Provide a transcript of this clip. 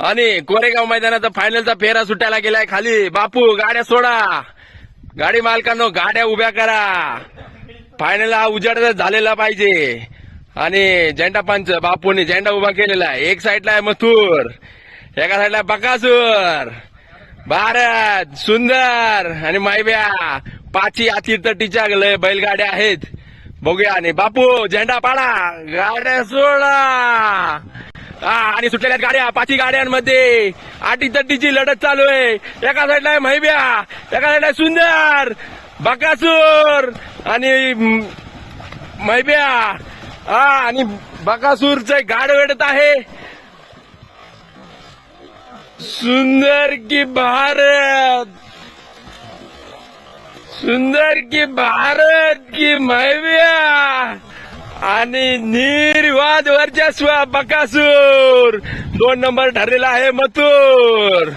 आणि कोरेगाव मैदानाचा फायनलचा फेरा सुटायला गेलाय खाली. बापू गाड्या सोडा. गाडी मालकांनो गाड्या उभ्या करा. फायनल हा उजाड झालेला पाहिजे. आणि झेंडा पंच बापूने झेंडा उभा केलेला आहे. एक साईडला आहे मथुर. एका साईडला बकासूर. भारत सुंदर. आणि मायब्या पाची अतितटीच्या लय बैलगाड्या आहेत. बघूया. आणि बापू झेंडा पाडा. गाड्या सोडा. आणि सुटलेल्या गाड्या पाची गाड्यांमध्ये. आटी तट्टीची लढत चालू आहे. एका साईडला आहे महिब्या एका साईडला आहे सुंदर बकासूर आणि महिब्या. हा आणि बकासूरचं गाड वेडत आहे. सुंदर की भारत. सुंदर की भारत की मैव्या आणि निर्वाद वर्चस्व बकासूर. दोन नंबर ठरलेला आहे मथुर.